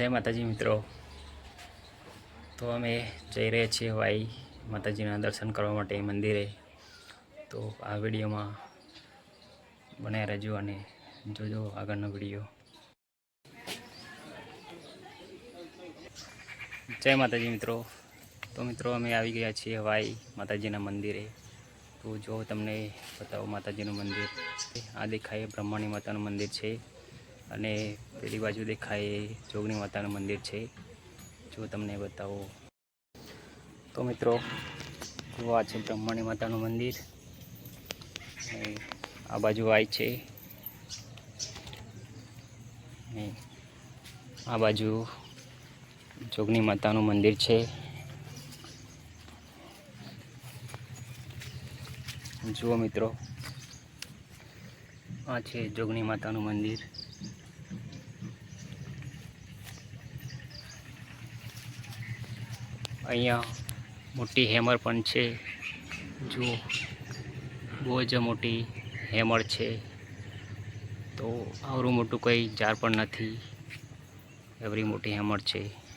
જય માતાજી મિત્રો. તો અમે જઈ રહ્યા છીએ વાઈ માતાજીના દર્શન કરવા માટે મંદિરે. તો આ વિડીયોમાં બનાવી રહેજો અને જોજો આગળનો વીડિયો. જય માતાજી મિત્રો. તો મિત્રો, અમે આવી ગયા છીએ વાઈ માતાજીના મંદિરે. તો જો તમને બતાવો માતાજીનું મંદિર. આ દેખાય બ્રહ્માણી માતાનું મંદિર છે. અને પેલી બાજુ દેખાય જોગણી માતાનું મંદિર છે. જો તમને બતાવો. તો મિત્રો આ છે બ્રહ્માણી માતાનું મંદિર. આ બાજુ આય છે. આ બાજુ જોગણી માતાનું મંદિર છે. જુઓ મિત્રો, આ છે જોગણી માતાનું મંદિર. અહીંયા મોટી હેમર પણ છે. જુઓ, બહુ જ મોટી હેમર છે. તો આવરું મોટું કંઈ ઝાડ પણ નથી. એવરી મોટી હેમર છે.